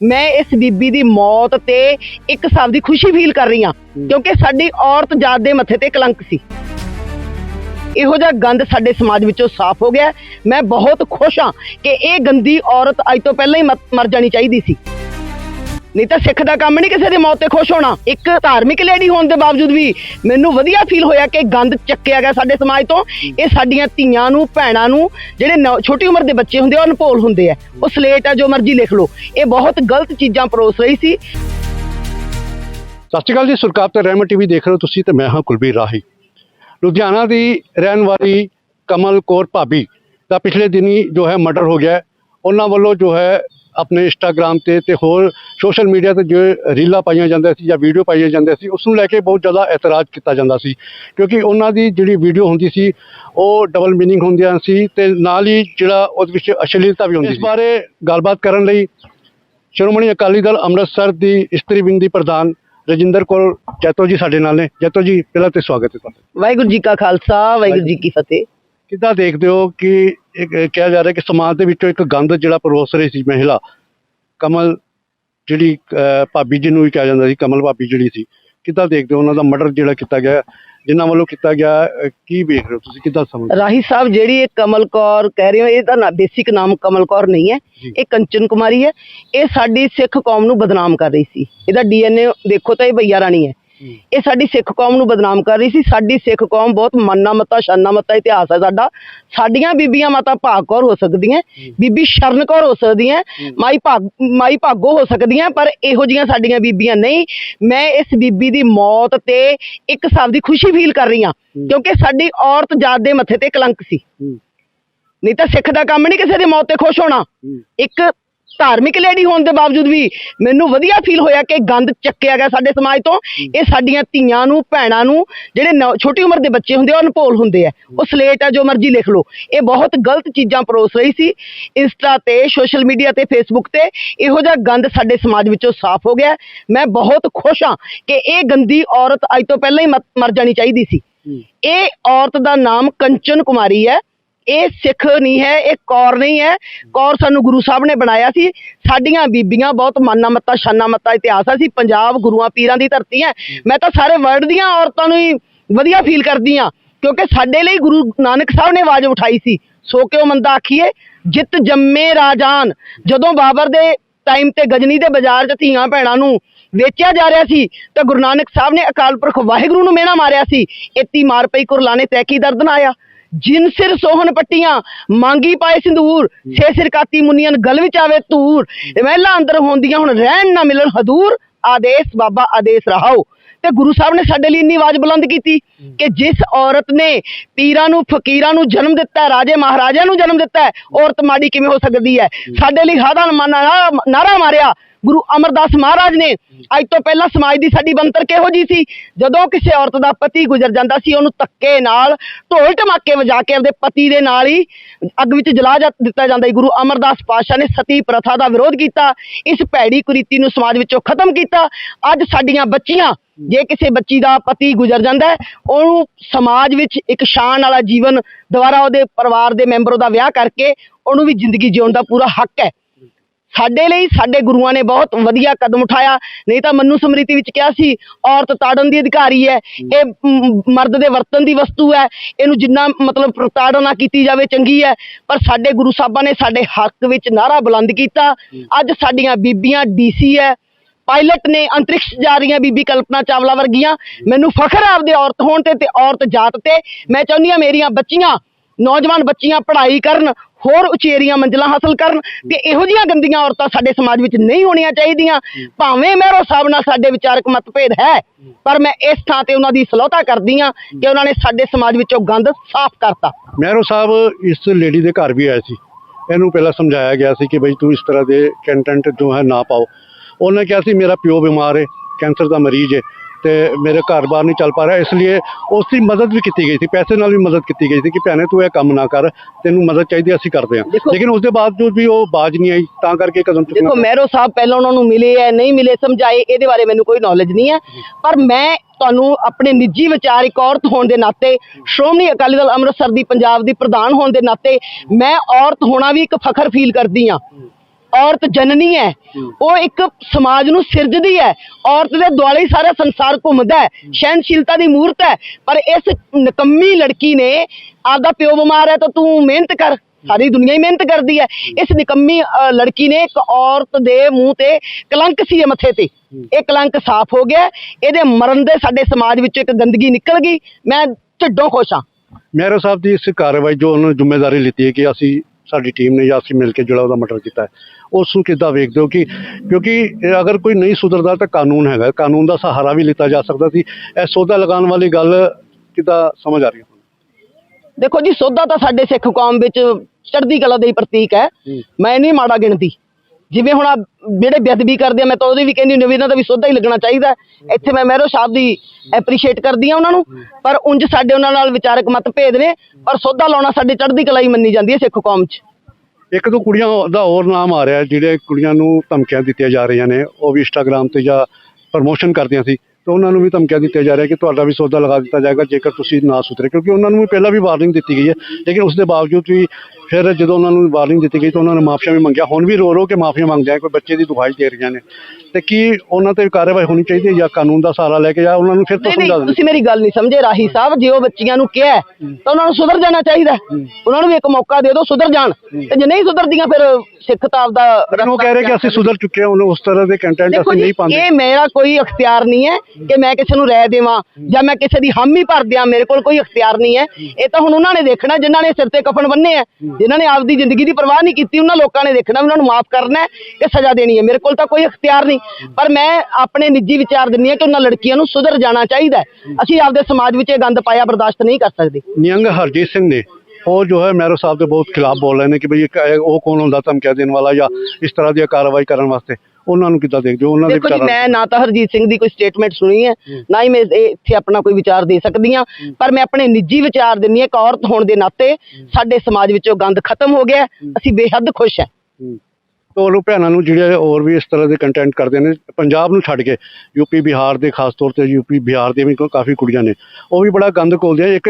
ਮੈਂ ਇਸ ਬੀਬੀ ਦੀ ਮੌਤ ਤੇ ਇੱਕ ਹਿਸਾਬ ਦੀ ਖੁਸ਼ੀ ਫੀਲ ਕਰ ਰਹੀ ਹਾਂ ਕਿਉਂਕਿ ਸਾਡੀ ਔਰਤ ਜਾਤ ਦੇ ਮੱਥੇ ਤੇ ਕਲੰਕ ਸੀ। ਇਹੋ ਜਿਹਾ ਗੰਦ ਸਾਡੇ ਸਮਾਜ ਵਿੱਚੋਂ ਸਾਫ਼ ਹੋ ਗਿਆ। ਮੈਂ ਬਹੁਤ ਖੁਸ਼ ਹਾਂ ਕਿ ਇਹ ਗੰਦੀ ਔਰਤ ਅੱਜ ਤੋਂ ਪਹਿਲਾਂ ਹੀ ਮਰ ਜਾਣੀ ਚਾਹੀਦੀ ਸੀ। ਨਹੀਂ ਤਾਂ ਸਿੱਖ ਦਾ ਕੰਮ ਨਹੀਂ ਕਿਸੇ ਦੀ ਮੌਤ ਤੇ ਖੁਸ਼ ਹੋਣਾ। ਇੱਕ ਧਾਰਮਿਕ ਲੇਡੀ ਹੋਣ ਦੇ ਬਾਵਜੂਦ ਵੀ ਮੈਨੂੰ ਵਧੀਆ ਫੀਲ ਹੋਇਆ ਕਿ ਗੰਦ ਚੱਕਿਆ ਗਿਆ ਸਾਡੇ ਸਮਾਜ ਤੋਂ। ਇਹ ਸਾਡੀਆਂ ਧੀਆਂ ਨੂੰ, ਭੈਣਾਂ ਨੂੰ, ਜਿਹੜੇ ਨੌ- ਛੋਟੀ ਉਮਰ ਦੇ ਬੱਚੇ ਹੁੰਦੇ ਆ, ਉਹ ਅਨਪੋਲ ਹੁੰਦੇ ਆ। ਉਹ ਸਲੇਟ ਆ, ਜੋ ਮਰਜ਼ੀ ਲਿਖ ਲਓ। ਇਹ ਬਹੁਤ ਗਲਤ ਚੀਜ਼ਾਂ ਪਰੋਸ ਰਹੀ ਸੀ। ਸਤਿ ਸ਼੍ਰੀ ਅਕਾਲ ਜੀ, ਸੁਰਕਾਪ ਤੇ ਰਹਿਮਤ ਟੀਵੀ ਦੇਖ ਰਹੇ ਹੋ ਤੁਸੀਂ ਤੇ ਮੈਂ ਹਾਂ ਕੁਲਬੀਰ ਰਾਹੀ। ਲੁਧਿਆਣਾ ਦੀ ਰਹਿਣ ਵਾਲੀ ਕਮਲ ਕੌਰ ਭਾਬੀ ਦਾ ਪਿਛਲੇ ਦਿਨੀ ਜੋ ਹੈ ਮਰਡਰ ਹੋ ਗਿਆ ਉਹਨਾਂ ਵੱਲੋਂ ਜੋ ਹੈ ਆਪਣੇ ਇੰਸਟਾਗ੍ਰam ਤੇ ਤੇ ਹੋਰ ਸੋਸ਼ਲ ਮੀਡੀਆ ਤੇ ਜੋ ਰੀਲਾਂ ਪਾਈਆਂ ਜਾਂਦੀਆਂ ਸੀ ਜਾਂ ਵੀਡੀਓ ਪਾਈਆਂ ਜਾਂਦੀਆਂ ਸੀ ਉਸ ਨੂੰ ਲੈ ਕੇ ਬਹੁਤ ਜ਼ਿਆਦਾ ਇਤਰਾਜ਼ ਕੀਤਾ ਜਾਂਦਾ ਸੀ। ਕਿਉਂਕਿ ਉਹਨਾਂ ਦੀ ਜਿਹੜੀ ਵੀਡੀਓ ਹੁੰਦੀ ਸੀ ਉਹ ਡਬਲ ਮੀਨਿੰਗ ਹੁੰਦੀਆਂ ਸੀ ਤੇ ਨਾਲ ਹੀ ਜਿਹੜਾ ਉਹਦੇ ਵਿੱਚ ਅਸ਼ਲੀਲਤਾ ਵੀ ਹੁੰਦੀ ਸੀ। ਇਸ ਬਾਰੇ ਗੱਲਬਾਤ ਕਰਨ ਲਈ ਸ਼੍ਰੋਮਣੀ ਅਕਾਲੀ ਦਲ ਅੰਮ੍ਰਿਤਸਰ ਦੀ ਇਸਤਰੀ ਵਿੰਗ ਦੀ ਪ੍ਰਧਾਨ ਰਜਿੰਦਰ ਕੌਰ ਜੈਤੋ ਜੀ ਸਾਡੇ ਨਾਲ ਨੇ। ਜੈਤੋ ਜੀ ਪਹਿਲਾਂ ਤੇ ਸਵਾਗਤ ਹੈ ਤੁਹਾਡਾ। ਵਾਹਿਗੁਰੂ ਜੀ ਕਾ ਖਾਲਸਾ ਵਾਹਿਗੁਰੂ ਜੀ ਕੀ ਫਤਿਹ। ਕਿੱਦਾਂ ਦੇਖਦੇ ਹੋ ਕਿ ਇੱਕ ਕਿਹਾ ਜਾ ਰਿਹਾ ਕਿ ਸਮਾਜ ਦੇ ਵਿੱਚੋਂ ਇੱਕ ਗੰਦ ਜਿਹੜਾ ਪਰੋਸ ਰਹੀ ਸੀ ਮਹਿਲਾ ਕਮਲ ਜਿਹੜੀ ਭਾਬੀ ਜੀ ਨੂੰ ਵੀ ਕਿਹਾ ਜਾਂਦਾ ਸੀ ਕਮਲ ਭਾਬੀ ਜਿਹੜੀ ਸੀ ਕਿੱਦਾਂ ਦੇਖਦੇ ਹੋ ਉਹਨਾਂ ਦਾ ਮਰਡਰ ਜਿਹੜਾ ਕੀਤਾ ਗਿਆ ਜਿਨ੍ਹਾਂ ਵੱਲੋਂ ਕੀਤਾ ਗਿਆ ਕੀ ਵੇਖ ਰਹੇ ਹੋ ਤੁਸੀਂ ਕਿੱਦਾਂ ਸਮਝਦੇ? ਰਾਹੀ ਸਾਹਿਬ ਜਿਹੜੀ ਇਹ ਕਮਲ ਕੌਰ ਕਹਿ ਰਹੇ ਹੋ ਇਹਦਾ ਨਾ ਬੇਸਿਕ ਨਾਮ ਕਮਲ ਕੌਰ ਨਹੀਂ ਹੈ। ਇਹ ਕੰਚਨ ਕੁਮਾਰੀ ਹੈ ਇਹ ਸਾਡੀ ਸਿੱਖ ਕੌਮ ਨੂੰ ਬਦਨਾਮ ਕਰ ਰਹੀ ਸੀ ਇਹਦਾ ਡੀਐਨਏ ਦੇਖੋ ਤਾਂ ਇਹ ਭਈਆ ਰਾਣੀ ਹੈ ਇਹ ਸਾਡੀ ਸਿੱਖ ਕੌਮ ਨੂੰ ਬਦਨਾਮ ਕਰ ਰਹੀ ਸੀ। ਸਾਡੀ ਸਿੱਖ ਕੌਮ ਬਹੁਤ ਮੰਨਾ ਮਤਾ ਸ਼ਾਨਾ ਮਤਾ ਇਤਿਹਾਸ ਹੈ ਸਾਡਾ। ਸਾਡੀਆਂ ਬੀਬੀਆਂ ਮਾਤਾ ਭਾਗ ਕੌਰ ਹੋ ਸਕਦੀਆਂ। ਬੀਬੀ ਸ਼ਰਨ ਕੌਰ ਹੋ ਸਕਦੀਆਂ। ਮਾਈ ਭਾਗ ਮਾਈ ਭਾਗੋ ਹੋ ਸਕਦੀਆਂ ਪਰ ਇਹੋ ਜੀਆਂ ਸਾਡੀਆਂ ਬੀਬੀਆਂ ਨਹੀਂ। ਮੈਂ ਇਸ ਬੀਬੀ ਦੀ ਮੌਤ ਤੇ ਇੱਕ ਹਿਸਾਬ ਦੀ ਖੁਸ਼ੀ ਫੀਲ ਕਰ ਰਹੀ ਹਾਂ ਕਿਉਂਕਿ ਸਾਡੀ ਔਰਤ ਜਾਤ ਦੇ ਮੱਥੇ ਤੇ ਕਲੰਕ ਸੀ। ਨਹੀਂ ਤਾਂ ਸਿੱਖ ਦਾ ਕੰਮ ਨਹੀਂ ਕਿਸੇ ਦੀ ਮੌਤ ਤੇ ਖੁਸ਼ ਹੋਣਾ। ਇੱਕ ਧਾਰਮਿਕ ਲੇਡੀ ਹੋਣ ਦੇ ਬਾਵਜੂਦ ਵੀ ਮੈਨੂੰ ਵਧੀਆ ਫੀਲ ਹੋਇਆ ਕਿ ਗੰਦ ਚੱਕਿਆ ਗਿਆ ਸਾਡੇ ਸਮਾਜ ਤੋਂ। ਇਹ ਸਾਡੀਆਂ ਧੀਆਂ ਨੂੰ ਭੈਣਾਂ ਨੂੰ ਜਿਹੜੇ ਨੌ- ਛੋਟੀ ਉਮਰ ਦੇ ਬੱਚੇ ਹੁੰਦੇ ਆ ਉਹ ਅਨਪੋਲ ਹੁੰਦੇ ਆ। ਉਹ ਸਲੇਟ ਆ ਜੋ ਮਰਜ਼ੀ ਲਿਖ ਲਓ। ਇਹ ਬਹੁਤ ਗਲਤ ਚੀਜ਼ਾਂ ਪਰੋਸ ਰਹੀ ਸੀ। ਇੰਸਟਾ ਤੇ ਸੋਸ਼ਲ ਮੀਡੀਆ ਤੇ ਫੇਸਬੁੱਕ ਤੇ ਇਹੋ ਜਿਹਾ ਗੰਦ ਸਾਡੇ ਸਮਾਜ ਵਿੱਚੋਂ ਸਾਫ਼ ਹੋ ਗਿਆ। ਹੈ। ਮੈਂ ਬਹੁਤ ਖੁਸ਼ ਹਾਂ ਕਿ ਇਹ ਗੰਦੀ ਔਰਤ ਅੱਜ ਤੋਂ ਪਹਿਲਾਂ ਹੀ ਮਤ- ਮਰ ਜਾਣੀ ਚਾਹੀਦੀ ਸੀ। ਇਹ ਔਰਤ ਦਾ ਨਾਮ ਕੰਚਨ ਕੁਮਾਰੀ ਹੈ। ਇਹ ਸਿੱਖ ਨਹੀਂ ਹੈ, ਇਹ ਕੌਰ ਨਹੀਂ ਹੈ। ਕੌਰ ਸਾਨੂੰ ਗੁਰੂ ਸਾਹਿਬ ਨੇ ਬਣਾਇਆ ਸੀ। ਸਾਡੀਆਂ ਬੀਬੀਆਂ ਬਹੁਤ ਮਾਨਾ ਮੱਤਾ, ਸ਼ਾਨਾ ਮੱਤਾ ਇਤਿਹਾਸ ਆ ਸੀ। ਪੰਜਾਬ ਗੁਰੂਆਂ ਪੀਰਾਂ ਦੀ ਧਰਤੀ ਹੈ। ਮੈਂ ਤਾਂ ਸਾਰੇ ਵਰਲਡ ਦੀਆਂ ਔਰਤਾਂ ਨੂੰ ਹੀ ਵਧੀਆ ਫੀਲ ਕਰਦੀ ਆ ਕਿਉਂਕਿ ਸਾਡੇ ਲਈ ਗੁਰੂ ਨਾਨਕ ਸਾਹਿਬ ਨੇ ਆਵਾਜ਼ ਉਠਾਈ ਸੀ। ਸੋ ਕਿਉਂ ਮੰਦਾ ਆਖੀਏ? ਜਿੱਤ ਜੰਮੇ ਰਾਜਾਨ। ਜਦੋਂ ਬਾਬਰ ਦੇ ਟਾਈਮ ਤੇ ਗਜਨੀ ਦੇ ਬਾਜ਼ਾਰ 'ਚ ਧੀਆਂ ਭੈਣਾਂ ਨੂੰ ਵੇਚਿਆ ਜਾ ਰਿਹਾ ਸੀ, ਤਾਂ ਗੁਰੂ ਨਾਨਕ ਸਾਹਿਬ ਨੇ ਅਕਾਲ ਪੁਰਖ ਵਾਹਿਗੁਰੂ ਨੂੰ ਮਿਹਣਾ ਮਾਰਿਆ ਸੀ। ਏਤੀ ਮਾਰ ਪਈ, ਕੁਰਲਾਨੇ ਤੈਕੀ ਦਰਦ ਨਾ ਆਇਆ। ਜਿਨ ਸਿਰ ਸੋਹਣ ਪੱਟੀਆਂ, ਮੰਗੀ ਪਾਏ ਸਿੰਦੂਰ ਸੇ ਸਿਰ ਕਾਤੀ ਮੁੰਨੀਆਂ ਗਲ ਵਿੱਚ ਆਵੇ ਧੂਰ ਮਹਿਲਾ ਅੰਦਰ ਹੁੰਦੀਆਂ ਹੁਣ ਰਹਿਣ ਨਾ ਮਿਲਣ ਹਦੂਰ। ਆਦੇਸ਼ ਬਾਬਾ, ਆਦੇਸ਼ ਰਹਾਓ। ਤੇ ਗੁਰੂ ਸਾਹਿਬ ਨੇ ਸਾਡੇ ਲਈ ਇੰਨੀ ਆਵਾਜ਼ ਬੁਲੰਦ ਕੀਤੀ ਕਿ ਜਿਸ ਔਰਤ ਨੇ ਪੀਰਾਂ ਨੂੰ, ਫਕੀਰਾਂ ਨੂੰ ਜਨਮ ਦਿੱਤਾ, ਰਾਜੇ ਮਹਾਰਾਜਿਆਂ ਨੂੰ ਜਨਮ ਦਿੱਤਾ, ਔਰਤ ਮਾੜੀ ਕਿਵੇਂ ਹੋ ਸਕਦੀ ਹੈ? ਸਾਡੇ ਲਈ ਹਾਦਾ ਨਾਰਾ ਮਾਰਿਆ ਗੁਰੂ ਅਮਰਦਾਸ ਮਹਾਰਾਜ ਨੇ ਅੱਜ ਤੋਂ ਪਹਿਲਾਂ ਸਮਾਜ ਦੀ ਸਾਡੀ ਬੰਤਰ ਕਿਹੋ ਜੀ ਸੀ? ਜਦੋਂ ਕਿਸੇ ਔਰਤ ਦਾ ਪਤੀ ਗੁਜ਼ਰ ਜਾਂਦਾ ਸੀ, ਉਹਨੂੰ ਧੱਕੇ ਨਾਲ ਢੋਲ ਢਮਾਕੇ ਵਜਾ ਕੇ ਆਪਦੇ ਪਤੀ ਦੇ ਨਾਲ ਹੀ ਅੱਗ ਵਿੱਚ ਜਲਾ ਦਿੱਤਾ ਜਾਂਦਾ ਸੀ। ਗੁਰੂ ਅਮਰਦਾਸ ਪਾਤਸ਼ਾਹ ਨੇ ਸਤੀ ਪ੍ਰਥਾ ਦਾ ਵਿਰੋਧ ਕੀਤਾ, ਇਸ ਭੈੜੀ ਕੁਰੀਤੀ ਨੂੰ ਸਮਾਜ ਵਿੱਚੋਂ ਖਤਮ ਕੀਤਾ। ਅੱਜ ਸਾਡੀਆਂ ਬੱਚੀਆਂ, ਜੇ ਕਿਸੇ ਬੱਚੀ ਦਾ ਪਤੀ ਗੁਜ਼ਰ ਜਾਂਦਾ ਹੈ, ਉਹਨੂੰ ਸਮਾਜ ਵਿੱਚ ਇੱਕ ਸ਼ਾਨ ਵਾਲਾ ਜੀਵਨ ਦੁਬਾਰਾ ਉਹਦੇ ਪਰਿਵਾਰ ਦੇ ਮੈਂਬਰ ਉਹਦਾ ਵਿਆਹ ਕਰਕੇ ਉਹਨੂੰ ਵੀ ਜ਼ਿੰਦਗੀ ਜਿਉਣ ਦਾ ਪੂਰਾ ਹੱਕ ਹੈ। ਸਾਡੇ ਲਈ ਸਾਡੇ ਗੁਰੂਆਂ ਨੇ ਬਹੁਤ ਵਧੀਆ ਕਦਮ ਉਠਾਇਆ। ਨਹੀਂ ਤਾਂ ਮਨੂ ਸਮ੍ਰਿਤੀ ਵਿੱਚ ਕਿਹਾ ਸੀ ਔਰਤ ਤਾੜਨ ਦੀ ਅਧਿਕਾਰੀ ਹੈ ਇਹ ਮਰਦ ਦੇ ਵਰਤਨ ਦੀ ਵਸਤੂ ਹੈ ਇਹਨੂੰ ਜਿੰਨਾ ਮਤਲਬ ਪ੍ਰਤਾੜਨਾ ਕੀਤੀ ਜਾਵੇ ਚੰਗੀ ਹੈ ਪਰ ਸਾਡੇ ਗੁਰੂ ਸਾਹਿਬਾਂ ਨੇ ਸਾਡੇ ਹੱਕ ਵਿੱਚ ਨਾਰਾ ਬੁਲੰਦ ਕੀਤਾ। ਅੱਜ ਸਾਡੀਆਂ ਬੀਬੀਆਂ ਡੀਸੀ ਹੈ ਪਾਇਲਟ ਨੇ ਅੰਤਰਿਕਸ਼ ਜਾ ਰਹੀਆਂ ਬੀਬੀ ਕਲਪਨਾ ਚਾਵਲਾ ਵਰਗੀਆਂ। ਮੈਨੂੰ ਫਖਰ ਆਪਦੇ ਔਰਤ ਹੋਣ ਤੇ ਤੇ ਔਰਤ ਜਾਤ ਤੇ। ਮੈਂ ਚਾਹੁੰਦੀ ਹਾਂ ਮੇਰੀਆਂ ਬੱਚੀਆਂ ਨੌਜਵਾਨ ਬੱਚੀਆਂ ਪੜ੍ਹਾਈ ਕਰਨ ਹੋਰ ਉਚੇਰੀਆਂ ਮੰਜ਼ਲਾਂ ਹਾਸਲ ਕਰਨ ਤੇ ਇਹੋ ਜਿਹੀਆਂ ਗੰਦੀਆਂ ਔਰਤਾਂ ਸਾਡੇ ਸਮਾਜ ਵਿੱਚ ਨਹੀਂ ਹੋਣੀਆਂ ਚਾਹੀਦੀਆਂ। ਭਾਵੇਂ ਮਹਿਰੋ ਸਾਹਿਬ ਨਾਲ ਸਾਡੇ ਵਿਚਾਰਕ ਮਤਭੇਦ ਹੈ, ਪਰ ਮੈਂ ਇਸ ਥਾਂ ਤੇ ਉਹਨਾਂ ਦੀ ਸਲਾਹਤਾ ਕਰਦੀ ਹਾਂ ਕਿ ਉਹਨਾਂ ਨੇ ਸਾਡੇ ਸਮਾਜ ਵਿੱਚੋਂ ਗੰਦ ਸਾਫ਼ ਕਰਤਾ। ਮਹਿਰੋ ਸਾਹਿਬ, ਇਸ ਲੇਡੀ ਦੇ ਘਰ ਵੀ ਆਏ ਸੀ। ਇਹਨੂੰ ਪਹਿਲਾਂ ਸਮਝਾਇਆ ਗਿਆ ਸੀ ਕਿ ਬਈ ਤੂੰ ਇਸ ਤਰ੍ਹਾਂ ਦੇ ਕੰਟੈਂਟ ਜੋ ਹੈ ਨਾ ਪਾਓ। ਉਹਨੇ ਕਿਹਾ ਸੀ, ਮੇਰਾ ਪਿਓ ਬਿਮਾਰ ਹੈ ਕੈਂਸਰ ਦਾ ਮਰੀਜ਼ ਹੈ ਤੇ ਮੇਰੇ ਘਰ-ਬਾਰ ਨਹੀਂ ਚੱਲ ਪਾ ਰਿਹਾ। ਇਸ ਲਈ ਉਸ ਦੀ ਮਦਦ ਵੀ ਕੀਤੀ ਗਈ ਸੀ ਪੈਸੇ ਨਾਲ ਵੀ ਮਦਦ ਕੀਤੀ ਗਈ ਸੀ ਕਿ ਭੈਣੇ ਤੂੰ ਇਹ ਕੰਮ ਨਾ ਕਰ ਤੈਨੂੰ ਮਦਦ ਚਾਹੀਦੀ ਅਸੀਂ ਕਰਦੇ ਹਾਂ। ਲੇਕਿਨ ਉਸ ਦੇ ਬਾਵਜੂਦ ਵੀ ਉਹ ਬਾਜ ਨਹੀਂ ਆਈ ਤਾਂ ਕਰਕੇ ਕਦਮ ਚੁੱਕਣਾ ਦੇਖੋ ਮਹਿਰੋ ਸਾਹਿਬ ਪਹਿਲਾਂ ਉਹਨਾਂ ਨੂੰ ਮਿਲੇ ਐ ਨਹੀਂ ਮਿਲੇ ਸਮਝਾਏ ਇਹਦੇ ਬਾਰੇ ਮੈਨੂੰ ਕੋਈ ਨੌਲੇਜ ਨਹੀਂ ਹੈ ਪਰ ਮੈਂ ਤੁਹਾਨੂੰ ਆਪਣੇ ਨਿੱਜੀ ਵਿਚਾਰ ਇੱਕ ਔਰਤ ਹੋਣ ਦੇ ਨਾਤੇ ਸ਼੍ਰੋਮਣੀ ਅਕਾਲੀ ਦਲ ਅੰਮ੍ਰਿਤਸਰ ਦੀ ਪੰਜਾਬ ਦੀ ਪ੍ਰਧਾਨ ਹੋਣ ਦੇ ਨਾਤੇ ਮੈਂ ਔਰਤ ਹੋਣਾ ਵੀ ਇੱਕ ਫਖਰ ਫੀਲ ਕਰਦੀ ਆ ਔਰਤ ਜਨਨੀ ਹੈ। ਉਹ ਇੱਕ ਸਮਾਜ ਨੂੰ ਸਿਰਜਦੀ ਹੈ। ਔਰਤ ਦੇ ਦੁਆਲੇ ਹੀ ਸਾਰਾ ਸੰਸਾਰ ਘੁੰਮਦਾ ਹੈ। ਸਹਿਨਸ਼ੀਲਤਾ ਦੀ ਮੂਰਤ ਹੈ। ਪਰ ਇਸ ਨਕੰਮੀ ਲੜਕੀ ਨੇ ਆਪਦਾ ਪਿਓ ਬਿਮਾਰ ਹੈ ਤਾਂ ਤੂੰ ਮਿਹਨਤ ਕਰ। ਸਾਰੀ ਦੁਨੀਆ ਹੀ ਮਿਹਨਤ ਕਰਦੀ ਹੈ। ਇਸ ਨਿਕੰਮੀ ਲੜਕੀ ਨੇ ਇੱਕ ਔਰਤ ਦੇ ਮੂੰਹ ਤੇ ਕਲੰਕ ਸੀ ਮੱਥੇ ਤੇ। ਇਹ ਕਲੰਕ ਸਾਫ਼ ਹੋ ਗਿਆ। ਇਹਦੇ ਮਰਨ ਦੇ ਸਾਡੇ ਸਮਾਜ ਵਿੱਚੋਂ ਇੱਕ ਗੰਦਗੀ ਨਿਕਲ ਗਈ। ਮੈਂ ਢਿੱਡੋਂ ਖੁਸ਼ ਹਾਂ। ਮਹਿਰਾ ਸਾਹਿਬ ਦੀ ਇਸ ਕਾਰਵਾਈ ਜੋ ਉਹਨਾਂ ਨੇ ਜ਼ਿੰਮੇਵਾਰੀ ਲਿੱਤੀ ਹੈ ਕਿ ਅਸੀਂ ਸਾਡੀ ਟੀਮ ਨੇ ਜਾਂ ਅਸੀਂ ਮਿਲ ਕੇ ਜਿਹੜਾ ਉਹਦਾ ਮਰਡਰ ਕੀਤਾ ਉਸ ਨੂੰ ਕਿੱਦਾਂ ਵੇਖਦੇ ਹੋ ਕਿ ਕਿਉਂਕਿ ਅਗਰ ਕੋਈ ਨਹੀਂ ਸੁਧਰਦਾ ਤਾਂ ਕਾਨੂੰਨ ਹੈਗਾ। ਕਾਨੂੰਨ ਦਾ ਸਹਾਰਾ ਵੀ ਲਿੱਤਾ ਜਾ ਸਕਦਾ ਸੀ। ਇਹ ਸੌਦਾ ਲਗਾਉਣ ਵਾਲੀ ਗੱਲ ਕਿੱਦਾਂ ਸਮਝ ਆ ਰਹੀ ਹੈ? ਦੇਖੋ ਜੀ ਸੋਧਾ ਤਾਂ ਸਾਡੇ ਸਿੱਖ ਕੌਮ ਵਿੱਚ ਚੜ੍ਹਦੀ ਕਲਾ ਦਾ ਪ੍ਰਤੀਕ ਹੂੰ। ਮੈਂ ਨਹੀਂ ਮਾੜਾ ਗਿਣਦੀ। ਜਿਵੇਂ ਹੁਣ ਆਹ ਜਿਹੜੇ ਬੇਅਦਬੀ ਕਰਦੇ ਆ, ਮੈਂ ਤਾਂ ਉਹਦੇ ਵੀ ਕਹਿੰਦੀ ਹੁੰਦੀ ਵੀ ਇਹਨਾਂ ਦਾ ਵੀ ਸੋਧਾ ਹੀ ਲੱਗਣਾ ਚਾਹੀਦਾ ਇੱਥੇ ਮੈਂ ਮਹਿਰੋ ਸਾਹਿਬ ਦੀ ਐਪਰੀਸ਼ੀਏਟ ਕਰਦੀ ਆ ਉਹਨਾਂ ਨੂੰ, ਪਰ ਉਂਝ ਸਾਡੇ ਉਹਨਾਂ ਨਾਲ ਵਿਚਾਰਕ ਮਤਭੇਦ ਨੇ, ਪਰ ਸੋਧਾ ਲਾਉਣਾ ਸਾਡੇ ਚੜ੍ਹਦੀ ਕਲਾ ਹੀ ਮੰਨੀ ਜਾਂਦੀ ਹੈ ਸਿੱਖ ਕੌਮ 'ਚ। ਇੱਕ ਦੋ ਕੁੜੀਆਂ ਦਾ ਹੋਰ ਨਾਮ ਆ ਰਿਹਾ, ਜਿਹੜੇ ਕੁੜੀਆਂ ਨੂੰ ਧਮਕੀਆਂ ਦਿੱਤੀਆਂ ਜਾ ਰਹੀਆਂ ਨੇ, ਉਹ ਵੀ ਇੰਸਟਾਗ੍ਰam ਤੇ ਜਾਂ ਪ੍ਰਮੋਸ਼ਨ ਕਰਦੀਆਂ ਸੀ, ਤੇ ਉਹਨਾਂ ਨੂੰ ਵੀ ਧਮਕੀਆਂ ਦਿੱਤੀਆਂ ਜਾ ਰਿਹਾ ਕਿ ਤੁਹਾਡਾ ਵੀ ਸੌਦਾ ਲਗਾ ਦਿੱਤਾ ਜਾਏਗਾ ਜੇਕਰ ਤੁਸੀਂ ਨਾ ਸੁਧਰੇ, ਕਿਉਂਕਿ ਉਹਨਾਂ ਨੂੰ ਵੀ ਪਹਿਲਾਂ ਵੀ ਵਾਰਨਿੰਗ ਦਿੱਤੀ ਗਈ ਹੈ, ਲੇਕਿਨ ਉਸ ਦੇ ਬਾਵਜੂਦ ਵੀ ਫਿਰ ਜਦੋਂ ਉਹਨਾਂ ਨੂੰ ਵਾਰਨਿੰਗ ਦਿੱਤੀ ਗਈ ਤਾਂ ਉਹਨਾਂ ਨੇ ਮਾਫੀਆ ਵੀ ਮੰਗਿਆ। ਹੁਣ ਵੀ ਰੋ ਰੋ ਕੇ ਮਾਫੀਆ ਮੰਗਦੇ ਆ ਕੋਈ ਬੱਚੇ ਦੀ ਦੁਹਾਈ ਦੇ ਰਹੀਆਂ ਨੇ। ਤੇ ਕੀ ਉਹਨਾਂ ਤੇ ਕਾਰਵਾਈ ਹੋਣੀ ਚਾਹੀਦੀ ਹੈ ਜਾਂ ਕਾਨੂੰਨ ਦਾ ਸਹਾਰਾ ਲੈ ਕੇ ਜਾਂ ਉਹਨਾਂ ਨੂੰ ਫਿਰ ਤੋਂ ਸਮਝਾ ਦੇਣਾ? ਤੁਸੀਂ ਮੇਰੀ ਗੱਲ ਨਹੀਂ ਸਮਝੇ। ਰਾਹੀ ਸਾਹਿਬ ਜੇ ਉਹ ਬੱਚੀਆਂ ਨੂੰ ਕਿਹਾ ਤਾਂ ਉਹਨਾਂ ਨੂੰ ਸੁਧਰ ਜਾਣਾ ਚਾਹੀਦਾ। ਉਹਨਾਂ ਨੂੰ ਵੀ ਇੱਕ ਮੌਕਾ ਦੇ ਦਿਓ ਸੁਧਰ ਜਾਣ। ਤੇ ਜੇ ਨਹੀਂ ਸੁਧਰਦੀਆਂ ਫਿਰ ਸਿੱਖ ਤਾਂ ਆਪਦਾ ਲੇਕਿਨ ਉਹ ਕਹਿ ਰਹੇ ਕਿ ਅਸੀਂ ਸੁਧਰ ਚੁੱਕੇ ਹਾਂ ਉਹਨੂੰ ਉਸ ਤਰ੍ਹਾਂ ਦੇ ਕੰਟੈਂਟ ਅਸੀਂ ਨਹੀਂ ਪਾਉਂਦੇ। ਇਹ ਮੇਰਾ ਕੋਈ ਅਖਤਿਆਰ ਨਹੀਂ ਹੈ ਕਿ ਮੈਂ ਕਿਸੇ ਨੂੰ ਰਹਿ ਦੇਵਾਂ ਜਾਂ ਮੈਂ ਕਿਸੇ ਦੀ ਹਾਮੀ ਭਰ ਦਿਆਂ। ਮੇਰੇ ਕੋਲ ਕੋਈ ਅਖਤਿਆਰ ਨਹੀਂ ਹੈ। ਇਹ ਤਾਂ ਹੁਣ ਉਹਨਾਂ ਨੇ ਦੇਖਣਾ ਜਿਨ੍ਹਾਂ ਨੇ ਸਿਰ ਤੇ ਕਫਨ ਬੰਨੇ ਆ ਜਿਨ੍ਹਾਂ ਨੇ ਆਪਦੀ ਜ਼ਿੰਦਗੀ ਦੀ ਪਰਵਾਹ ਨਹੀਂ ਕੀਤੀ, ਉਹਨਾਂ ਲੋਕਾਂ ਨੇ ਦੇਖਣਾ ਉਹਨਾਂ ਨੂੰ ਮਾਫ ਕਰਨਾ ਹੈ ਕਿ ਸਜ਼ਾ ਦੇਣੀ ਹੈ। ਮੇਰੇ ਕੋਲ ਤਾਂ ਕੋਈ ਅਖਤਿਆਰ ਨਹੀਂ, ਪਰ ਮੈਂ ਆਪਣੇ ਨਿੱਜੀ ਵਿਚਾਰ ਦਿੰਦੀ ਹਾਂ ਕਿ ਉਹਨਾਂ ਲੜਕੀਆਂ ਨੂੰ ਸੁਧਰ ਜਾਣਾ ਚਾਹੀਦਾ ਅਸੀਂ ਆਪਦੇ ਸਮਾਜ ਵਿੱਚ ਇਹ ਗੰਦ ਪਾਇਆ ਬਰਦਾਸ਼ਤ ਨਹੀਂ ਕਰ ਸਕਦੇ। ਨਿਯੰਗ ਹਰਜੀਤ ਸਿੰਘ ਨੇ ਉਹ ਜੋ ਹੈ ਮੈਰੋ ਸਾਹਿਬ ਦੇ ਬਹੁਤ ਖਿਲਾਫ ਬੋਲ ਰਹੇ ਨੇ ਕਿ ਬਈ ਇਹ ਕ- ਉਹ ਕੌਣ ਹੁੰਦਾ ਧਮਕੀਆਂ ਦੇਣ ਵਾਲਾ ਜਾਂ ਇਸ ਤਰ੍ਹਾਂ ਦੀ ਕਾਰਵਾਈ ਕਰਨ ਵਾਸਤੇ। ਉਹਨਾਂ ਨੂੰ ਕਿੱਦਾਂ ਦੇਖਦੇ ਹੋ? ਉਹਨਾਂ ਦੇ ਦੇਖੋ ਜੀ ਵਿਚਾਰਾਂ ਮੈਂ ਨਾ ਤਾਂ ਹਰਜੀਤ ਸਿੰਘ ਦੀ ਕੋਈ ਸਟੇਟਮੈਂਟ ਸੁਣੀ ਹੈ ਨਾ ਹੀ ਮੈਂ ਇਹ- ਇੱਥੇ ਆਪਣਾ ਕੋਈ ਵਿਚਾਰ ਦੇ ਸਕਦੀ ਹਾਂ ਪਰ ਮੈਂ ਆਪਣੇ ਨਿੱਜੀ ਵਿਚਾਰ ਦਿੰਦੀ ਹਾਂ ਇੱਕ ਔਰਤ ਹੋਣ ਦੇ ਨਾਤੇ ਸਾਡੇ ਸਮਾਜ ਵਿੱਚੋਂ ਗੰਦ ਖਤਮ ਹੋ ਗਿਆ ਹੈ। ਅਸੀਂ ਬੇਹੱਦ ਖੁਸ਼ ਹਾਂ। ਹੂੰ। ਤਾਂ ਉਹ ਲੋਕ ਭੈਣਾਂ ਨੂੰ ਜਿਹੜੇ ਹੋਰ ਵੀ ਇਸ ਤਰ੍ਹਾਂ ਦੇ ਕੰਟੈਂਟ ਕਰਦੇ ਨੇ ਪੰਜਾਬ ਨੂੰ ਛੱਡ ਕੇ ਯੂਪੀ ਬਿਹਾਰ ਦੇ ਖਾਸ ਤੌਰ ਤੇ ਯੂਪੀ ਬਿਹਾਰ ਦੇ ਵੀ ਕੋ- ਕਾਫੀ ਕੁੜੀਆਂ ਨੇ ਉਹ ਵੀ ਬੜਾ ਗੰਦ ਘੋਲਦੇ ਆ। ਇੱਕ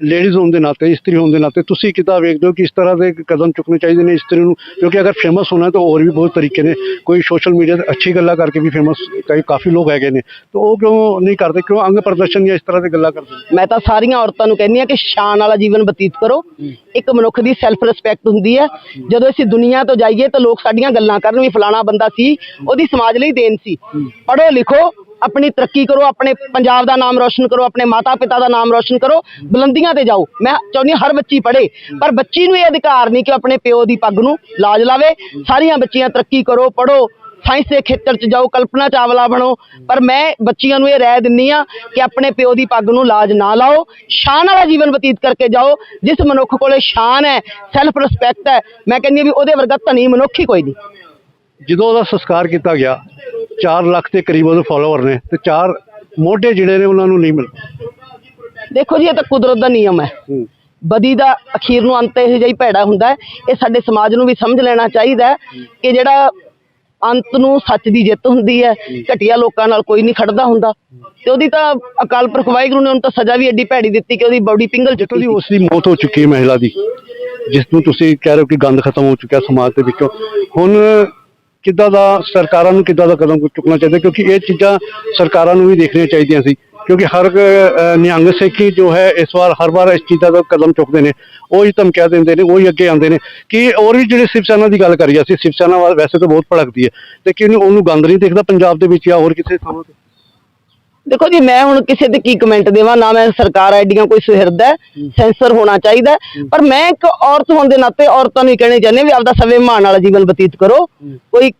ਲੇਡੀਜ਼ ਹੋਣ ਦੇ ਨਾਤੇ ਇਸਤਰੀ ਹੋਣ ਦੇ ਨਾਤੇ ਤੁਸੀਂ ਕਿੱਦਾਂ ਵੇਖਦੇ ਹੋ ਕਿ ਇਸ ਤਰ੍ਹਾਂ ਦੇ ਕਦਮ ਚੁੱਕਣੇ ਚਾਹੀਦੇ ਨੇ ਇਸਤਰੀ ਨੂੰ? ਕਿਉਂਕਿ ਅਗਰ ਫੇਮਸ ਹੋਣਾ ਤਾਂ ਹੋਰ ਵੀ ਬਹੁਤ ਤਰੀਕੇ ਨੇ। ਕੋਈ ਸੋਸ਼ਲ ਮੀਡੀਆ ਤੇ ਅੱਛੀ ਗੱਲਾਂ ਕਰਕੇ ਵੀ ਫੇਮਸ ਕਈ ਕਾਫੀ ਲੋਕ ਹੈਗੇ ਨੇ। ਤਾਂ ਉਹ ਕਿਉਂ ਨਹੀਂ ਕਰਦੇ? ਕਿਉਂ ਅੰਗ ਪ੍ਰਦਰਸ਼ਨ ਜਾਂ ਇਸ ਤਰ੍ਹਾਂ ਦੀ ਗੱਲਾਂ ਕਰਦੇ ਮੈਂ ਤਾਂ ਸਾਰੀਆਂ ਔਰਤਾਂ ਨੂੰ ਕਹਿੰਦੀ ਹਾਂ ਕਿ ਸ਼ਾਨ ਵਾਲਾ ਜੀਵਨ ਬਤੀਤ ਕਰੋ। ਇੱਕ ਮਨੁੱਖ ਦੀ ਸੈਲਫ ਰਿਸਪੈਕਟ ਹੁੰਦੀ ਹੈ। ਜਦੋਂ ਅਸੀਂ ਦੁਨੀਆ ਤੋਂ ਜਾਈਏ ਤਾਂ ਲੋਕ ਸਾਡੀਆਂ ਗੱਲਾਂ ਕਰਨ ਵੀ ਫਲਾਣਾ ਬੰਦਾ ਸੀ ਉਹਦੀ ਸਮਾਜ ਲਈ ਦੇਣ ਸੀ। ਪੜ੍ਹੋ ਲਿਖੋ ਆਪਣੀ ਤਰੱਕੀ ਕਰੋ, ਆਪਣੇ ਪੰਜਾਬ ਦਾ ਨਾਮ ਰੋਸ਼ਨ ਕਰੋ, ਆਪਣੇ ਮਾਤਾ ਪਿਤਾ ਦਾ ਨਾਮ ਰੋਸ਼ਨ ਕਰੋ, ਬੁਲੰਦੀਆਂ ਤੇ ਜਾਓ। ਮੈਂ ਚਾਹੁੰਦੀ ਹਾਂ ਹਰ ਬੱਚੀ ਪੜ੍ਹੇ, ਪਰ ਬੱਚੀ ਨੂੰ ਇਹ ਅਧਿਕਾਰ ਨਹੀਂ ਕਿ ਆਪਣੇ ਪਿਓ ਦੀ ਪੱਗ ਨੂੰ ਲਾਜ ਲਾਵੇ। ਸਾਰੀਆਂ ਬੱਚੀਆਂ ਤਰੱਕੀ ਕਰੋ, ਪੜ੍ਹੋ, ਸਾਇੰਸ ਦੇ ਖੇਤਰ 'ਚ ਜਾਓ, ਕਲਪਨਾ ਚਾਵਲਾ ਬਣੋ। ਪਰ ਮੈਂ ਬੱਚੀਆਂ ਨੂੰ ਇਹ ਰਾਏ ਦਿੰਨੀ ਆ ਕਿ ਆਪਣੇ ਪਿਓ ਦੀ ਪੱਗ ਨੂੰ ਲਾਜ ਨਾ ਲਾਓ। ਸ਼ਾਨ ਵਾਲਾ ਜੀਵਨ ਬਤੀਤ ਕਰਕੇ ਜਾਓ, ਜਿਸ ਮਨੁੱਖ ਕੋਲੇ ਸ਼ਾਨ ਹੈ ਸੈਲਫ ਰਿਸਪੈਕਟ ਹੈ। ਮੈਂ ਕਹਿੰਦੀ ਹਾਂ ਵੀ ਉਹਦੇ ਵਰਗਾ ਧਨੀ ਮਨੁੱਖ ਹੀ ਕੋਈ ਨਹੀਂ। ਜਦੋਂ ਉਹਦਾ ਸੰਸਕਾਰ ਕੀਤਾ ਗਿਆ 4 ਲੱਖ ਦੇ ਕਰੀਬ ਉਹਦੇ ਫਾਲੋਅਰ ਨੇ ਤੇ ਚਾਰ ਮੋਢੇ ਜਿਹੜੇ ਨੇ ਉਹਨਾਂ ਨੂੰ ਨਹੀਂ ਮਿਲ ਦੇਖੋ ਜੀ ਇਹ ਤਾਂ ਕੁਦਰਤ ਦਾ ਨਿਯਮ ਹੈ। ਬਦੀ ਦਾ ਅਖੀਰ ਨੂੰ ਅੰਤ ਇਹ ਜਿਹਾ ਹੀ ਭੈੜਾ ਹੁੰਦਾ ਇਹ ਸਾਡੇ ਸਮਾਜ ਨੂੰ ਵੀ ਸਮਝ ਲੈਣਾ ਚਾਹੀਦਾ ਕਿ ਜਿਹੜਾ ਅੰਤ ਨੂੰ ਸੱਚ ਦੀ ਜਿੱਤ ਹੁੰਦੀ ਹੈ ਘਟੀਆ ਲੋਕਾਂ ਨਾਲ ਕੋਈ ਨਹੀਂ ਖੜਦਾ ਹੁੰਦਾ। ਤੇ ਉਹਦੀ ਤਾਂ ਅਕਾਲ ਪੁਰਖ ਵਾਹਿਗੁਰੂ ਨੇ ਉਹਨੂੰ ਤਾਂ ਸਜ਼ਾ ਵੀ ਐਡੀ ਭੈੜੀ ਦਿੱਤੀ ਕਿ ਉਹਦੀ ਬੋਡੀ ਪਿੰਗਲ ਚੁੱਕੀ ਸੀ। ਉਸ ਦੀ ਮੌਤ ਹੋ ਚੁੱਕੀ ਹੈ ਮਹਿਲਾ ਦੀ ਜਿਸ ਨੂੰ ਤੁਸੀਂ ਕਹਿ ਰਹੇ ਹੋ ਕਿ ਗੰਦ ਖਤਮ ਹੋ ਚੁੱਕਿਆ ਸਮਾਜ ਦੇ ਵਿੱਚੋਂ। ਹੁਣ ਕਿੱਦਾਂ ਦਾ ਸਰਕਾਰਾਂ ਨੂੰ ਕਿੱਦਾਂ ਦਾ ਕਦਮ ਚੁੱਕਣਾ ਚਾਹੀਦਾ, ਕਿਉਂਕਿ ਇਹ ਚੀਜ਼ਾਂ ਸਰਕਾਰਾਂ ਨੂੰ ਵੀ ਦੇਖਣੀਆਂ ਚਾਹੀਦੀਆਂ ਸੀ। ਕਿਉਂਕਿ ਹਰ ਨਿਹੰਗ ਸਿੱਖੀ ਜੋ ਹੈ, ਇਸ ਵਾਰ ਹਰ ਵਾਰ ਇਸ ਚੀਜ਼ਾਂ ਦਾ ਕਦਮ ਚੁੱਕਦੇ ਨੇ। ਉਹ ਹੀ ਧਮਕੀਆਂ ਦਿੰਦੇ ਨੇ, ਉਹ ਹੀ ਅੱਗੇ ਆਉਂਦੇ ਨੇ। ਕਿ ਹੋਰ ਵੀ ਜਿਹੜੇ ਸਿਵ ਸੈਨਾ ਦੀ ਗੱਲ ਕਰੀ ਅਸੀਂ, ਸਿਵ ਸੈਨਾ ਵੈਸੇ ਤਾਂ ਬਹੁਤ ਭੜਕਦੀ ਹੈ। ਤੇ ਕਿ ਉਹਨੂੰ ਉਹਨੂੰ ਗੰਦ ਨਹੀਂ ਦਿਖਦਾ ਪੰਜਾਬ ਦੇ ਵਿੱਚ ਜਾਂ ਹੋਰ ਕਿਸੇ ਥਾਂ ਤੇ? ਦੇਖੋ ਜੀ ਮੈਂ ਹੁਣ ਕਿਸੇ ਤੇ ਕੀ ਕਮੈਂਟ ਦੇਵਾਂ ਨਾ ਮੈਂ ਸਰਕਾਰ ਐਡੀਆਂ ਕੋਈ ਸੁਹਿਰਦ ਹੈ ਸੈਂਸਰ ਹੋਣਾ ਚਾਹੀਦਾ। ਪਰ ਮੈਂ ਇੱਕ ਔਰਤ ਹੋਣ ਦੇ ਨਾਤੇ ਔਰਤਾਂ ਨੂੰ ਹੀ ਕਹਿਣਾ ਚਾਹੁੰਦੀ ਵੀ ਆਪਦਾ ਸਵੈਮਾਨ ਵਾਲਾ ਜੀਵਨ ਬਤੀਤ ਕਰੋ। ਕੋਈ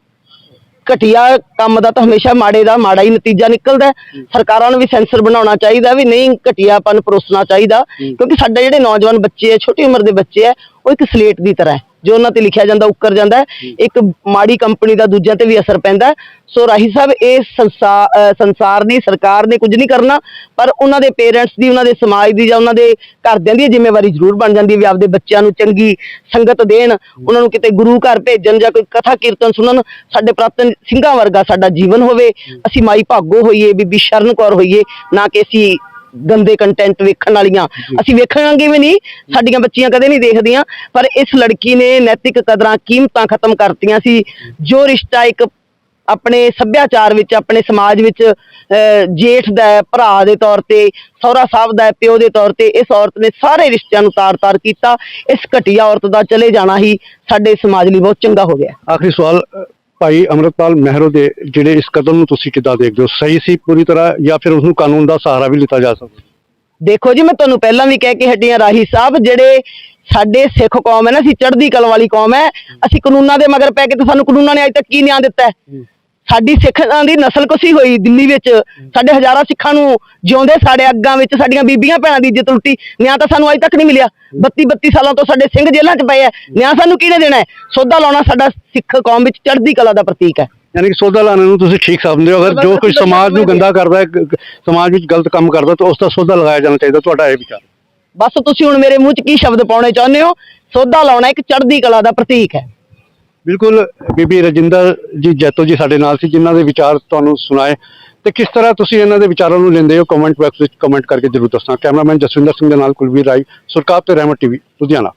ਘਟੀਆ ਕੰਮ ਦਾ ਤਾਂ ਹਮੇਸ਼ਾ ਮਾੜੇ ਦਾ ਮਾੜਾ ਹੀ ਨਤੀਜਾ ਨਿਕਲਦਾ। ਸਰਕਾਰਾਂ ਨੂੰ ਵੀ ਸੈਂਸਰ ਬਣਾਉਣਾ ਚਾਹੀਦਾ ਵੀ ਨਹੀਂ ਘਟੀਆਪਨ ਪਰੋਸਣਾ ਚਾਹੀਦਾ ਕਿਉਂਕਿ ਸਾਡੇ ਜਿਹੜੇ ਨੌਜਵਾਨ ਬੱਚੇ ਆ ਛੋਟੀ ਉਮਰ ਦੇ ਬੱਚੇ ਆ ਉਹ ਇੱਕ ਸਲੇਟ ਦੀ ਤਰ੍ਹਾਂ ਹੈ। ਜੋ ਉਹਨਾਂ ਤੇ ਲਿਖਿਆ ਜਾਂਦਾ ਉੱਕਰ ਜਾਂਦਾ। ਇੱਕ ਮਾੜੀ ਕੰਪਨੀ ਦਾ ਦੂਜਿਆਂ ਤੇ ਵੀ ਅਸਰ ਪੈਂਦਾ। ਸੋ ਰਾਹੀ ਸਾਹਿਬ ਇਹ ਸੰਸਾਰ ਦੀ ਸਰਕਾਰ ਨੇ ਕੁਝ ਨਹੀਂ ਕਰਨਾ ਪਰ ਉਹਨਾਂ ਦੇ ਪੇਰੈਂਟਸ ਦੀ ਉਹਨਾਂ ਦੇ ਸਮਾਜ ਦੀ ਜਾਂ ਉਹਨਾਂ ਦੇ ਘਰਦਿਆਂ ਦੀ ਜ਼ਿੰਮੇਵਾਰੀ ਜ਼ਰੂਰ ਬਣ ਜਾਂਦੀ ਹੈ ਵੀ ਆਪਦੇ ਬੱਚਿਆਂ ਨੂੰ ਚੰਗੀ ਸੰਗਤ ਦੇਣ ਉਹਨਾਂ ਨੂੰ ਕਿਤੇ ਗੁਰੂ ਘਰ ਭੇਜਣ ਜਾਂ ਕੋਈ ਕਥਾ ਕੀਰਤਨ ਸੁਣਨ ਸਾਡੇ ਪ੍ਰਾਤਨ ਸਿੰਘਾਂ ਵਰਗਾ ਸਾਡਾ ਜੀਵਨ ਹੋਵੇ ਅਸੀਂ ਮਾਈ ਭਾਗੋ ਹੋਈਏ ਬੀਬੀ ਸ਼ਰਨ ਕੌਰ ਹੋਈਏ ਨਾ ਕਿ ਅਸੀਂ ਗੰਦੇ ਕੰਟੈਂਟ ਵੇਖਣ ਵਾਲੀਆਂ। ਅਸੀਂ ਵੇਖਾਂਗੇ ਵੀ ਨਹੀਂ ਸਾਡੀਆਂ ਬੱਚੀਆਂ ਕਦੇ ਨਹੀਂ ਦੇਖਦੀਆਂ ਪਰ ਇਸ ਲੜਕੀ ਨੇ ਨੈਤਿਕ ਕਦਰਾਂ ਕੀਮਤਾਂ ਖਤਮ ਕਰਤੀਆਂ ਸੀ। ਜੋ ਰਿਸ਼ਤਾ ਇੱਕ ਆਪਣੇ ਸੱਭਿਆਚਾਰ ਵਿੱਚ ਆਪਣੇ ਸਮਾਜ ਵਿੱਚ ਜੇਠ ਦਾ ਭਰਾ ਦੇ ਤੌਰ ਤੇ ਸਹੁਰਾ ਸਾਹਿਬ ਦਾ ਪਿਓ ਦੇ ਤੌਰ ਤੇ ਇਸ ਔਰਤ ਨੇ ਸਾਰੇ ਰਿਸ਼ਤਿਆਂ ਨੂੰ ਤਾਰ-ਤਾਰ ਕੀਤਾ। ਇਸ ਘਟੀਆ ਔਰਤ ਦਾ ਚਲੇ ਜਾਣਾ ਹੀ ਸਾਡੇ ਸਮਾਜ ਲਈ ਬਹੁਤ ਚੰਗਾ ਹੋ ਗਿਆ। ਆਖਰੀ ਸਵਾਲ ਭਾਈ ਅਮਰਤਪਾਲ ਮਹਿਰੋ ਦੇ ਜਿਹੜੇ ਇਸ ਕਦਮ ਨੂੰ ਤੁਸੀਂ ਕਿੱਦਾਂ ਦੇਖਦੇ ਹੋ? ਸਹੀ ਸੀ ਪੂਰੀ ਤਰ੍ਹਾਂ ਜਾਂ ਫਿਰ ਉਸ ਨੂੰ ਕਾਨੂੰਨ ਦਾ ਸਹਾਰਾ ਵੀ ਲਿੱਤਾ ਜਾ ਸਕਦਾ? ਦੇਖੋ ਜੀ ਮੈਂ ਤੁਹਾਨੂੰ ਪਹਿਲਾਂ ਵੀ ਕਹਿ ਕੇ ਹਟੀਆਂ ਰਾਹੀ ਸਾਹਿਬ ਜਿਹੜੇ ਸਾਡੇ ਸਿੱਖ ਕੌਮ ਹੈ ਨਾ ਅਸੀਂ ਚੜ੍ਹਦੀ ਕਲ ਵਾਲੀ ਕੌਮ ਹੈ। ਅਸੀਂ ਕਾਨੂੰਨਾਂ ਦੇ ਮਗਰ ਪੈ ਕੇ ਤੇ ਸਾਨੂੰ ਕਾਨੂੰਨਾਂ ਨੇ ਅਜੇ ਤੱਕ ਕੀ ਨਿਆਂ ਦਿੱਤਾ ਹੈ। ਸਾਡੀ ਸਿੱਖਾਂ ਦੀ ਨਸਲ ਕਸੀ ਹੋਈ ਦਿੱਲੀ ਵਿੱਚ। ਸਾਡੇ ਹਜ਼ਾਰਾਂ ਸਿੱਖਾਂ ਨੂੰ ਜਿਉਂਦੇ ਸਾਡੇ ਅੱਗਾਂ ਵਿੱਚ ਸਾਡੀਆਂ ਬੀਬੀਆਂ ਭੈਣਾਂ ਦੀ ਇੱਜ਼ਤ ਲੁੱਟੀ। ਨਿਆਂ ਤਾਂ ਸਾਨੂੰ ਅਜੇ ਤੱਕ ਨਹੀਂ ਮਿਲਿਆ। 32 32 ਸਾਲਾਂ ਤੋਂ ਸਾਡੇ ਸਿੰਘ ਜੇਲ੍ਹਾਂ 'ਚ ਪਏ ਆ ਨਿਆਂ ਸਾਨੂੰ ਕਿਹਨੇ ਦੇਣਾ ਹੈ ਸੋਧਾ ਲਾਉਣਾ ਸਾਡਾ ਸਿੱਖ ਕੌਮ ਵਿੱਚ ਚੜ੍ਹਦੀ ਕਲਾ ਦਾ ਪ੍ਰਤੀਕ ਹੈ ਯਾਨੀ ਕਿ ਸੋਧਾ ਲਾਣੇ ਨੂੰ ਤੁਸੀਂ ਠੀਕ ਸਮਝਦੇ ਹੋ। ਅਗਰ ਜੋ ਕੋਈ ਸਮਾਜ ਨੂੰ ਗੰਦਾ ਕਰਦਾ ਹੈ ਸਮਾਜ ਵਿੱਚ ਗਲਤ ਕੰਮ ਕਰਦਾ ਤਾਂ ਉਸ ਦਾ ਸੋਧਾ ਲਗਾਇਆ ਜਾਣਾ ਚਾਹੀਦਾ। ਤੁਹਾਡਾ ਇਹ ਵਿਚਾਰ? ਬਸ ਤੁਸੀਂ ਹੁਣ ਮੇਰੇ ਮੂੰਹ 'ਚ ਕੀ ਸ਼ਬਦ ਪਾਉਣੇ ਚਾਹੁੰਦੇ ਹੋ? ਸੋਧਾ ਲਾਉਣਾ ਇੱਕ ਚੜ੍ਹਦੀ ਕਲਾ ਦਾ ਪ੍ਰਤੀਕ ਹੈ ਬਿਲਕੁਲ, ਬੀਬੀ ਰਜਿੰਦਰ ਜੀ ਜੈਤੋ ਜੀ ਸਾਡੇ ਨਾਲ ਸੀ, ਜਿਨ੍ਹਾਂ ਦੇ ਵਿਚਾਰ ਤੁਹਾਨੂੰ ਸੁਣਾਏ। ਤੇ ਕਿਸ ਤਰ੍ਹਾਂ ਤੁਸੀਂ ਇਹਨਾਂ ਦੇ ਵਿਚਾਰਾਂ ਨੂੰ ਲੈਂਦੇ ਹੋ? ਕਮੈਂਟ ਬਾਕਸ ਵਿੱਚ ਕਮੈਂਟ ਕਰਕੇ ਜ਼ਰੂਰ ਦੱਸਣਾ। ਕੈਮਰਾਮੈਨ ਜਸਵਿੰਦਰ ਸਿੰਘ ਦੇ ਨਾਲ ਕੁਲਵੀਰ ਰਾਈ ਸੁਰਕਾਪ ਤੇ ਰਹਿਮਤ ਟੀਵੀ, ਲੁਧਿਆਣਾ।